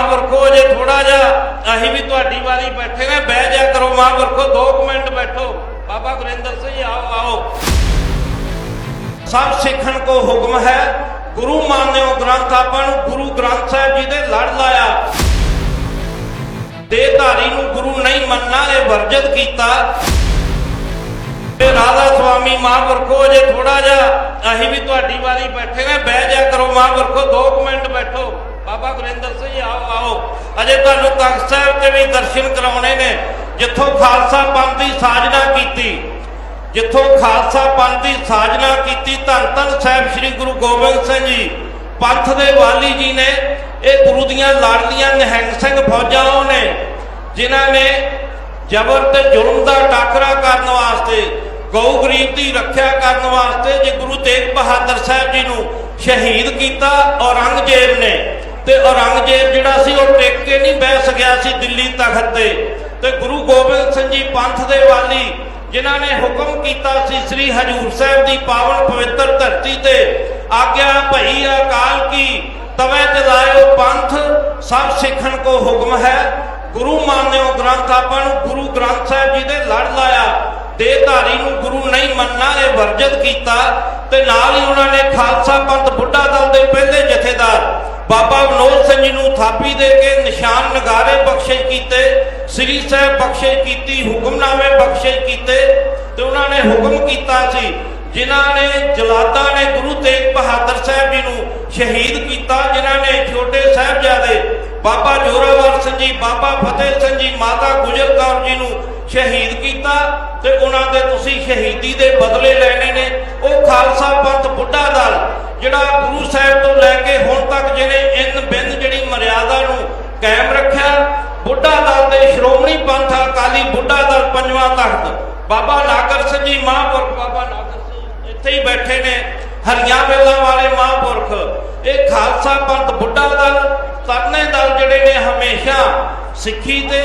ਮਹਾਂਪੁਰਖੋ ਜੇ ਥੋੜਾ ਜਿਹਾ, ਅਸੀਂ ਵੀ ਤੁਹਾਡੀ ਵਾਰੀ ਬੈਠੇ ਨੇ ਬਹਿ ਜਾ ਕਰੋ ਮਹਾਂਪੁਰਖੋ 2 ਮਿੰਟ ਬੈਠੋ। ਬਾਬਾ ਗੁਰਿੰਦਰ ਸਿੰਘ ਆਓ ਆਓ। ਸਭ ਸਿੱਖਣ ਕੋ ਹੁਕਮ ਹੈ, ਗੁਰੂ ਮਾਨਿਓ ਗ੍ਰੰਥ, ਆਪਾਂ ਨੂੰ ਗੁਰੂ ਗ੍ਰੰਥ ਸਾਹਿਬ ਜੀ ਦੇ ਲੜ ਲਾਇਆ। ਦੇਹਧਾਰੀ ਨੂੰ ਗੁਰੂ ਨਹੀਂ ਮੰਨਣਾ ਇਹ ਵਰਜਿਤ ਕੀਤਾ। ਤੇ ਰਾਧਾ ਸੁਆਮੀ ਮਹਾਂਪੁਰਖੋ ਜੇ ਥੋੜਾ ਜਿਹਾ, ਅਸੀਂ ਵੀ ਤੁਹਾਡੀ ਵਾਰੀ ਬੈਠੇ ਨੇ ਬਹਿ ਜਾ ਕਰੋ ਮਹਾਂਪੁਰਖੋ 2 ਮਿੰਟ ਬੈਠੋ। ਬਾਬਾ ਗੁਰਿੰਦਰ ਸਿੰਘ ਆਓ ਆਓ। ਅਜੇ ਤੁਹਾਨੂੰ ਤਖਤ ਸਾਹਿਬ ਤੇ ਵੀ ਦਰਸ਼ਨ ਕਰਾਉਣੇ ਨੇ। ਜਿੱਥੋਂ ਖਾਲਸਾ ਪੰਥ ਦੀ ਸਾਜਨਾ ਕੀਤੀ, ਜਿੱਥੋਂ ਖਾਲਸਾ ਪੰਥ ਦੀ ਸਾਜਨਾ ਕੀਤੀ, ਧੰਨ ਧੰਨ ਸਾਹਿਬ ਸ੍ਰੀ ਗੁਰੂ ਗੋਬਿੰਦ ਸਿੰਘ ਜੀ, ਪੰਥ ਦੇ ਵਾਲੀ ਜੀ ਨੇ, ਇਹ ਗੁਰੂ ਦੀਆਂ ਲਾਡਲੀਆਂ ਨਿਹੰਗ ਸਿੰਘ ਫੌਜਾਂ ਉਹ ਨੇ, ਜਿਨ੍ਹਾਂ ਨੇ ਜ਼ਬਰ ਤੇ ਜ਼ੁਲਮ ਦਾ ਟਾਕਰਾ ਕਰਨ ਵਾਸਤੇ, ਗਊ ਗਰੀਬ ਦੀ ਰੱਖਿਆ ਕਰਨ ਵਾਸਤੇ ਜੇ ਗੁਰੂ ਤੇਗ ਬਹਾਦਰ ਸਾਹਿਬ ਜੀ ਨੂੰ ਸ਼ਹੀਦ ਕੀਤਾ ਔਰੰਗਜ਼ੇਬ ਨੇ। ਤੇ ਔਰੰਗਜ਼ੇਬ ਜਿਹੜਾ ਸੀ ਉਹ ਟਿਕ ਕੇ ਨਹੀਂ ਬਹਿ ਸਕਿਆ ਸੀ ਦਿੱਲੀ ਤਖਤ ਤੇ। ਤੇ ਗੁਰੂ ਗੋਬਿੰਦ ਸਿੰਘ ਜੀ ਪੰਥ ਦੇ ਵਾਲੀ, ਜਿਨ੍ਹਾਂ ਨੇ ਹੁਕਮ ਕੀਤਾ ਸੀ ਸ੍ਰੀ ਹਜੂਰ ਸਾਹਿਬ ਦੀ ਪਾਵਨ ਪਵਿੱਤਰ ਧਰਤੀ ਤੇ, ਆਗਿਆ ਭਈ ਅਕਾਲ ਕੀ, ਤਵੇ ਜਲਾਇਓ ਪੰਥ, ਸਭ ਸਿੱਖਣ ਕੋ ਹੁਕਮ ਹੈ। ਗੁਰੂ ਮਾਨਿਓ ਗ੍ਰੰਥ ਆਪਾਂ ਨੂੰ ਗੁਰੂ ਗ੍ਰੰਥ ਸਾਹਿਬ ਜੀ ਦੇ ਲੜ ਲਾਇਆ, ਦੇਹਧਾਰੀ ਨੂੰ ਗੁਰੂ ਨਹੀਂ ਮੰਨਣਾ ਇਹ ਵਰਜਿਤ ਕੀਤਾ, ਤੇ ਨਾਲ ਹੀ ਉਹਨਾਂ ਨੇ ਖਾਲਸਾ ਪੰਥ ਬੁੱਢਾ ਦਲ ਦੇ ਪਹਿਲੇ ਬਾਬਾ ਵਿਨੋਦ ਸਿੰਘ ਜੀ ਨੂੰ ਥਾਪੀ ਦੇ ਕੇ ਨਿਸ਼ਾਨ ਨਗਾਰੇ ਬਖਸ਼ਿਸ਼ ਕੀਤੇ, ਸ੍ਰੀ ਸਾਹਿਬ ਬਖਸ਼ਿਸ਼ ਕੀਤੀ, ਹੁਕਮਨਾਮੇ ਬਖਸ਼ਿਸ਼ ਕੀਤੇ ਤੇ ਉਹਨਾਂ ਨੇ ਹੁਕਮ ਕੀਤਾ ਸੀ, ਜਿਨ੍ਹਾਂ ਨੇ ਜਲਾਦਾਂ ਨੇ ਗੁਰੂ ਤੇਗ ਬਹਾਦਰ ਸਾਹਿਬ ਜੀ ਨੂੰ ਸ਼ਹੀਦ ਕੀਤਾ, ਜਿਨ੍ਹਾਂ ਨੇ ਛੋਟੇ ਸਾਹਿਬਜ਼ਾਦੇ ਬਾਬਾ ਜੋਰਾਵਰ ਸਿੰਘ ਜੀ, ਬਾਬਾ ਫਤਿਹ ਸਿੰਘ ਜੀ, ਮਾਤਾ ਗੁਜਰ ਕੌਰ ਜੀ ਨੂੰ ਸ਼ਹੀਦ ਕੀਤਾ ਤੇ ਉਹਨਾਂ ਦੇ ਤੁਸੀਂ ਸ਼ਹੀਦੀ ਦੇ ਬਦਲੇ ਲੈਣੇ ਨੇ। ਉਹ ਖਾਲਸਾ ਪੰਥ ਬੁੱਢਾ ਦਲ, ਜਿਹੜਾ ਗੁਰੂ ਸਾਹਿਬ ਤੋਂ ਲੈ ਕੇ ਹੁਣ ਤੱਕ ਬਾਬਾ ਨਾਗਰ ਸਿੰਘ ਜੀ ਮਹਾਂਪੁਰਖ ਬਾਬਾ ਨਾਗਰ ਸਿੰਘ ਇੱਥੇ ਹੀ ਬੈਠੇ ਨੇ, ਹਰੀਆਂ ਵੇਲਾਂ ਵਾਲੇ ਮਹਾਂਪੁਰਖ। ਇਹ ਖਾਲਸਾ ਪੰਥ ਬੁੱਢਾ ਦਲ ਤਰਨੇ ਦਲ ਜਿਹੜੇ ਨੇ ਹਮੇਸ਼ਾ ਸਿੱਖੀ ਤੇ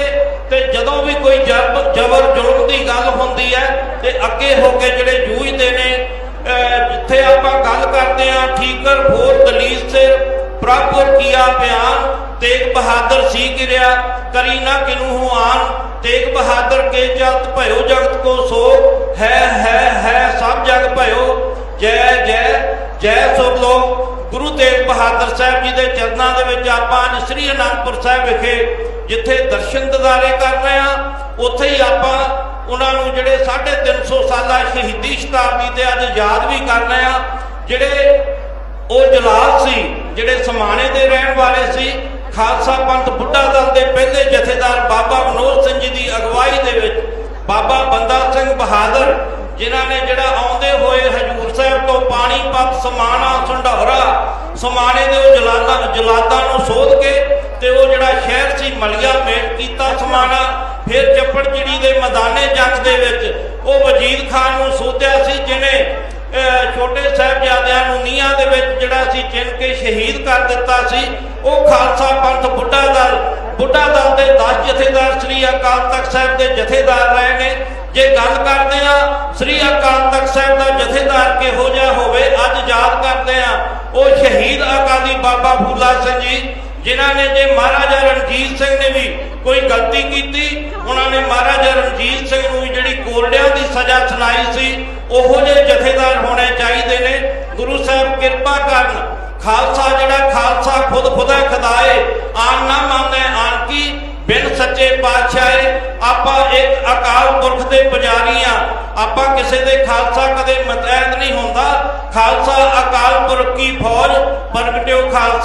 ਤੇ ਜਦੋਂ ਵੀ ਕੋਈ ਜਬਰ ਜਬਰ, ਜ਼ੁਲਮ ਦੀ ਗੱਲ ਹੁੰਦੀ ਹੈ, ਤੇ ਅੱਗੇ ਹੋ ਕੇ ਜਿਹੜੇ ਜੂਝਦੇ ਨੇ ਜਿੱਥੇ ਆਪਾਂ ਗੱਲ ਕਰਦੇ ਆ ਠੀਕਰ ਫੋਰ ਦਲੀਲ ਤੇ ਪ੍ਰਭੁਰ ਕੀਆ ਬਿਆਨ ਬਹਾਦਰ ਸੀ ਗਿਰਿਆ, ਕਰੀ ਨਾ ਕਿਨੂ ਆਨ। ਤੇਗ ਬਹਾਦਰ ਕੇ ਜਗਤ ਭਇਓ ਜਗਤ ਕੋ ਸੋ ਹੈ ਹੈ ਹੈ, ਸਭ ਜਗ ਭਇਓ। ਜੈ ਜੈ ਜੈ ਸੁਰ ਲੋ ਗੁਰੂ ਤੇਗ ਬਹਾਦਰ ਸਾਹਿਬ ਜੀ ਦੇ ਚਰਨਾਂ ਦੇ ਵਿੱਚ ਆਪਾਂ ਸ੍ਰੀ ਅਨੰਦਪੁਰ ਸਾਹਿਬ ਵਿਖੇ ਜਿੱਥੇ ਦਰਸ਼ਨ ਦਿਦਾਰੇ ਕਰ ਰਹੇ ਆ ਉੱਥੇ ਹੀ ਆਪਾਂ ਉਹਨਾਂ ਨੂੰ ਜਿਹੜੇ 350 ਸਾਲਾ ਸ਼ਹੀਦੀ ਸ਼ਤਾਬਦੀ ਤੇ ਅੱਜ ਯਾਦ ਵੀ ਕਰ ਰਹੇ ਆ ਜਿਹੜੇ ਉਹ ਜਲਾਲ ਸੀ, ਜਿਹੜੇ ਸਮਾਣੇ ਦੇ ਰਹਿਣ ਵਾਲੇ ਸੀ ਖਾਲਸਾ ਪੰਥ ਬੁੱਢਾ ਦਲ ਦੇ ਪਹਿਲੇ ਜਥੇਦਾਰ ਬਾਬਾ ਵਿਨੋਦ ਸਿੰਘ ਜੀ ਦੀ ਅਗਵਾਈ ਦੇ ਵਿੱਚ ਬਾਬਾ ਬੰਦਾ ਸਿੰਘ ਬਹਾਦਰ, ਜਿਨ੍ਹਾਂ ਨੇ ਜਿਹੜਾ ਆਉਂਦੇ ਹੋਏ ਹਜੂਰ ਸਾਹਿਬ ਤੋਂ ਪਾਣੀਪਤ ਸਮਾਣਾ ਸੰਢੌਰਾ ਸਮਾਣੇ ਦੇ ਉਹ ਜਲਾਲਾਂ ਜਲਾਦਾਂ ਨੂੰ ਸੋਧ ਕੇ ਤੇ ਉਹ ਜਿਹੜਾ ਸ਼ਹਿਰ ਸੀ ਮਲਿਆ, ਮੇਟ ਕੀਤਾ ਸਮਾਣਾ, ਫਿਰ ਚੱਪੜ ਚੱਪੜਚਿੜੀ ਦੇ ਮੈਦਾਨੇ ਜੰਗ ਦੇ ਵਿੱਚ ਉਹ ਵਜੀਦ ਖਾਨ ਨੂੰ ਸੋਧਿਆ ਸੀ ਜਿਨੇ ਛੋਟੇ ਸਾਹਿਬਜ਼ਾਦਿਆਂ ਨੂੰ ਨੀਹਾਂ ਸੀ ਚਿਣ ਕੇ ਸ਼ਹੀਦ ਕਰ ਦਿੱਤਾ ਸੀ, ਉਹ ਖਾਲਸਾ ਪੰਥ ਬੁੱਢਾ ਦਲ ਬੁੱਢਾ ਦਲ ਦੇ 10 ਜਥੇਦਾਰ ਸ੍ਰੀ ਅਕਾਲ ਤਖਤ ਸਾਹਿਬ ਦੇ ਜਥੇਦਾਰ ਰਹੇ ਨੇ। ਜੇ ਗੱਲ ਕਰਦੇ ਆ ਸ੍ਰੀ ਅਕਾਲ ਤਖਤ ਸਾਹਿਬ ਦਾ ਜਥੇਦਾਰ ਕਿਹੋ ਜਿਹਾ ਹੋਵੇ, ਅੱਜ ਯਾਦ ਕਰਦੇ ਆ ਉਹ ਸ਼ਹੀਦ ਅਕਾਲੀ ਬਾਬਾ ਫੂਲਾ ਸਿੰਘ ਜੀ, ਜਿਨ੍ਹਾਂ ਨੇ ਜੇ ਮਹਾਰਾਜਾ ਰਣਜੀਤ ਸਿੰਘ ਨੇ ਵੀ ਕੋਈ ਗਲਤੀ ਕੀਤੀ, ਉਹਨਾਂ ਨੇ ਮਹਾਰਾਜਾ ਰਣਜੀਤ ਸਿੰਘ ਨੂੰ ਵੀ ਜਿਹੜੀ ਕੋਲਡਿਆਂ ਦੀ ਸਜ਼ਾ ਸੁਣਾਈ ਸੀ, ਉਹੋ ਜਿਹੇ ਜਥੇਦਾਰ ਹੋਣੇ ਚਾਹੀਦੇ ਨੇ। ਗੁਰੂ ਸਾਹਿਬ ਕਿਰਪਾ ਕਰਨ, ਖਾਲਸਾ ਜਿਹੜਾ ਖਾਲਸਾ ਖੁਦ ਖੁਦਾ ਖੁਦਾਏ ਆਨ ਨਾ ਮੰਨੇ ਆਨ ਕੀ ਬਿਨ ਸੱਚੇ ਪਾਤਸ਼ਾਹੇ, ਆਪਾਂ ਇੱਕ ਅਕਾਲ ਪੁਰਖ ਦੇ ਪੁਜਾਰੀ ਆ। ਆਪਾਂ ਕਿਸੇ ਦੇ ਖਾਲਸਾ ਕਦੇ ਮਤੈਦ ਨਹੀਂ ਹੁੰਦਾ। ਖਾਲਸਾ ਅਕਾਲ ਪੁਰਖ ਕੀ ਫੌਜ ਪ੍ਰਗਟਿਓ ਖਾਲਸਾ